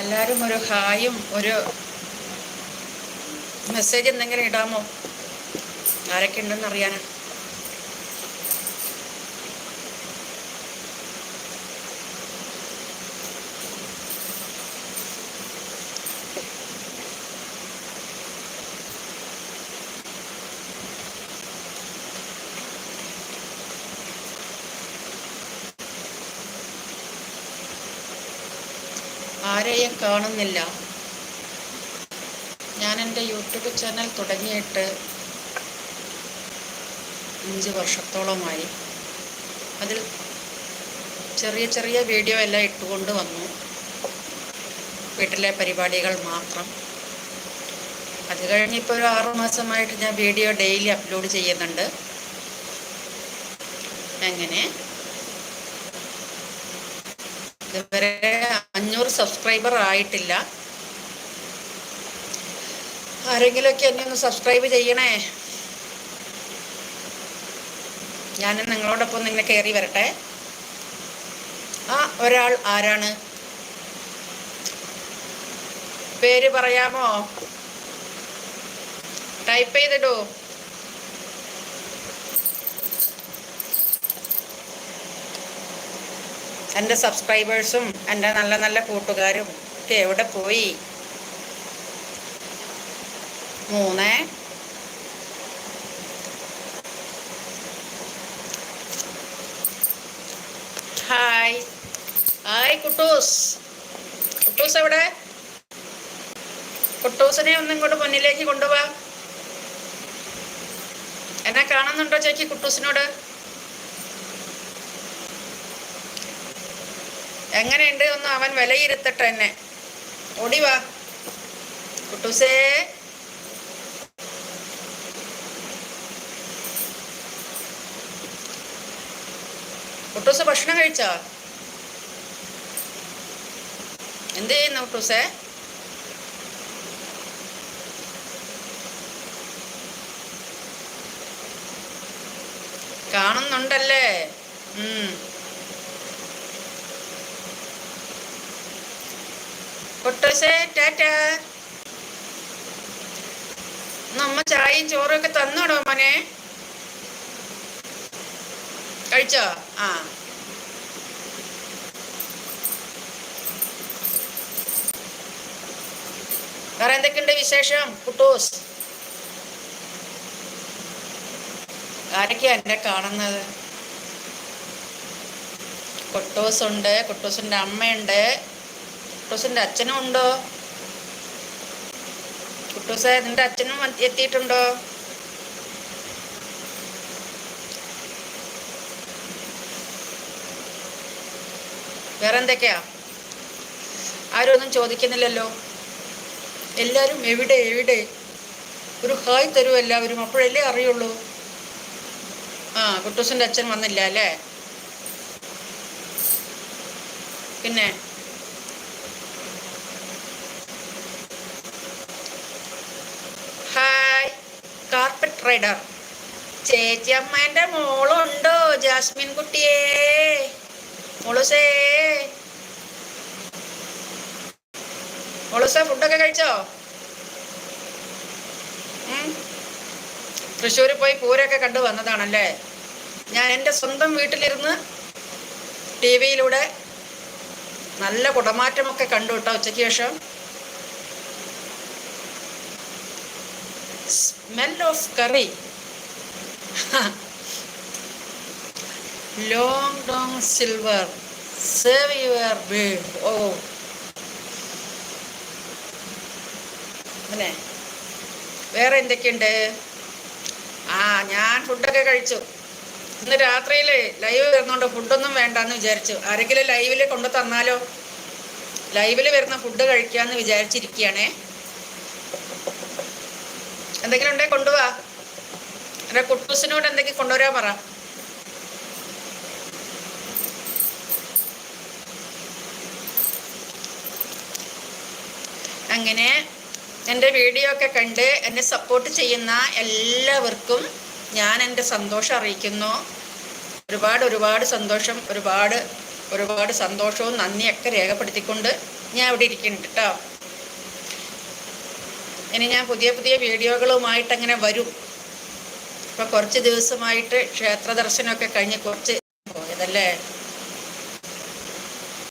എല്ലാവരും ഒരു ഹായും ഒരു മെസ്സേജ് എന്തെങ്കിലും ഇടാമോ? ആരൊക്കെ ഉണ്ടെന്ന് അറിയാനാ? ആരെയും കാണുന്നില്ല. ഞാൻ എന്റെ യൂട്യൂബ് ചാനൽ തുടങ്ങിയിട്ട് അഞ്ച് വർഷത്തോളമായി. അതിൽ ചെറിയ ചെറിയ വീഡിയോ എല്ലാം ഇട്ടുകൊണ്ട് വന്നു. വീട്ടിലെ പരിപാടികൾ മാത്രം. അത് കഴിഞ്ഞ് ഇപ്പോൾ ഒരു ആറു മാസമായിട്ട് ഞാൻ വീഡിയോ ഡെയിലി അപ്ലോഡ് ചെയ്യുന്നുണ്ട്. എങ്ങനെ? ഇതുവരെ അഞ്ഞൂറ് സബ്സ്ക്രൈബർ ആയിട്ടില്ല. ആരെങ്കിലുമൊക്കെ എന്നെ ഒന്ന് സബ്സ്ക്രൈബ് ചെയ്യണേ? ഞാൻ നിങ്ങളോടൊപ്പം ഇങ്ങനെ കയറി വരട്ടെ. ആ ഒരാൾ ആരാണ്? പേര് പറയാമോ? ടൈപ്പ് ചെയ്തിടൂ. എന്റെ സബ്സ്ക്രൈബേഴ്സും എന്റെ നല്ല നല്ല കൂട്ടുകാരും ഒക്കെ എവിടെ പോയി? മൂന്ന്. Hi hi കുട്ടൂസ്. കുട്ടൂസ് എവിടെ? കുട്ടൂസിനെ ഒന്നും ഇങ്ങോട്ട് മുന്നിലേക്ക് കൊണ്ടുപോവാ. എന്നെ കാണുന്നുണ്ടോ ചേച്ചി കുട്ടൂസിനോട്? എങ്ങനെയുണ്ട്? ഒന്ന് അവൻ വിലയിരുത്തട്ടെ എന്നെ. ഓടിവാ കുട്ടൂസേ. കുട്ടൂസ് ഭക്ഷണം കഴിച്ചോ? എന്ത് ചെയ്യുന്നു കുട്ടൂസേ? കാണുന്നുണ്ടല്ലേ? ഉം. കുട്ടൂസേ ടാറ്റ. നമ്മ ചായയും ചോറും ഒക്കെ തന്നോടോ മോനെ? കഴിച്ചോ? ആ. വേറെ എന്തൊക്കെയുണ്ട് വിശേഷം കുട്ടൂസ്? ആരൊക്കെയാ എന്നെ കാണുന്നത്? കുട്ടൂസ് ഉണ്ട് കുട്ടൂസിന്റെ അമ്മയുണ്ട്. കുട്ടൂസിന്റെ അച്ഛനും ഉണ്ടോ? കുട്ടൂസേ നിന്റെ അച്ഛനും എത്തിയിട്ടുണ്ടോ? വേറെ എന്തൊക്കെയാ ആരും ഒന്നും ചോദിക്കുന്നില്ലല്ലോ. എല്ലാവരും എവിടെ എവിടെ? ഒരു ഹായ് തരൂ എല്ലാവരും അപ്പോഴല്ലേ അറിയുള്ളൂ. ആ കുട്ടൂസിന്റെ അച്ഛൻ വന്നില്ല അല്ലേ? പിന്നെ ഹായ് കാർപ്പറ്റ് റൈഡർ ചേച്ചി അമ്മേന്റെ മോളുണ്ടോ? ജാസ്മിൻ കുട്ടിയേ. മുളുസേ. മുളുസ ഫുഡൊക്കെ കഴിച്ചോ? തൃശ്ശൂർ പോയി പൂരൊക്കെ കണ്ടു വന്നതാണല്ലേ? ഞാൻ എന്റെ സ്വന്തം വീട്ടിലിരുന്ന് ടി വിയിലൂടെ നല്ല കുടമാറ്റമൊക്കെ കണ്ടു കേട്ടോ ഉച്ചയ്ക്ക് ശേഷം. Of curry long dong silver save your bed ഓ അല്ലേ? വേറെ എന്തൊക്കെയുണ്ട്? ആ ഞാൻ ഫുഡൊക്കെ കഴിച്ചു. ഇന്ന് രാത്രിയിൽ ലൈവ് വരുന്നോണ്ട് ഫുഡൊന്നും വേണ്ടെന്ന് വിചാരിച്ചു. ആരെങ്കിലും ലൈവിൽ കൊണ്ടു തന്നാലോ? ലൈവിൽ വരുന്ന ഫുഡ് കഴിക്കാന്ന് വിചാരിച്ചിരിക്കുകയാണേ. എന്തെങ്കിലും ഉണ്ടേ കൊണ്ടുപോവാ എന്റെ കുട്ടൂസിനോട് എന്തെങ്കിലും കൊണ്ടുവരാൻ പറ. അങ്ങനെ എന്റെ വീഡിയോ ഒക്കെ കണ്ട് എന്നെ സപ്പോർട്ട് ചെയ്യുന്ന എല്ലാവർക്കും ഞാൻ എന്റെ സന്തോഷം അറിയിക്കുന്നു. ഒരുപാട് ഒരുപാട് സന്തോഷം ഒരുപാട് ഒരുപാട് സന്തോഷവും നന്ദിയൊക്കെ രേഖപ്പെടുത്തിക്കൊണ്ട് ഞാൻ ഇവിടെ ഇരിക്കുന്നുണ്ട് കേട്ടോ ഇനി ഞാൻ പുതിയ പുതിയ വീഡിയോകളുമായിട്ട് അങ്ങനെ വരും. ഇപ്പൊ കുറച്ച് ദിവസമായിട്ട് ക്ഷേത്ര ദർശനമൊക്കെ കഴിഞ്ഞ് കുറച്ച് പോയതല്ലേ?